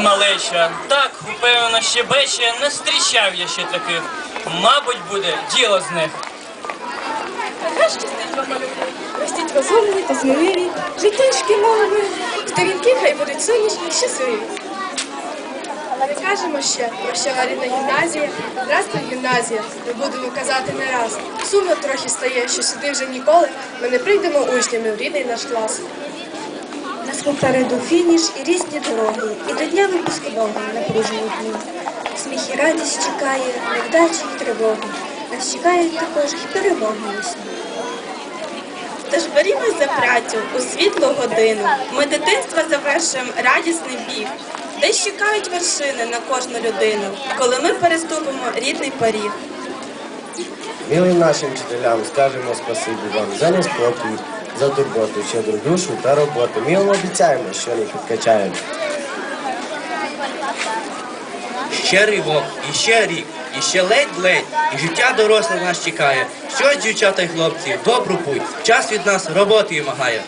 малеча, так упевнено щебече, не зустрічав я ще таких. Мабуть, буде діло з них. Хай щастить вам малюки. Ростіть розумні та сміливі, життєшки мови, сторінки хай будуть сонячні, щасливі. Але кажемо ще, прощава рідна гімназія, здрастуй гімназія, ми будемо казати не раз. Сумно трохи стає, що сюди вже ніколи ми не прийдемо учнями в рідний наш клас. Попереду фініш і різні дороги, і до дня випуску довго напружені дні. Сміх і радість чекає, невдачі і тривоги. Нас чекають також і перемоги ясні. Тож берімось за працю у світлу годину. Ми дитинства завершуємо радісний біг. Десь чекають вершини на кожну людину, коли ми переступимо рідний поріг. Милим нашим вчителям скажемо спасибі вам за неспокій, за турботу, щедру душу та роботу. Ми вам обіцяємо, що не підкачаємо. Ще ривок, і ще рік, і ще ледь-ледь, і життя доросле нас чекає. Що ж, дівчата й хлопці, добру путь, час від нас роботи вимагає.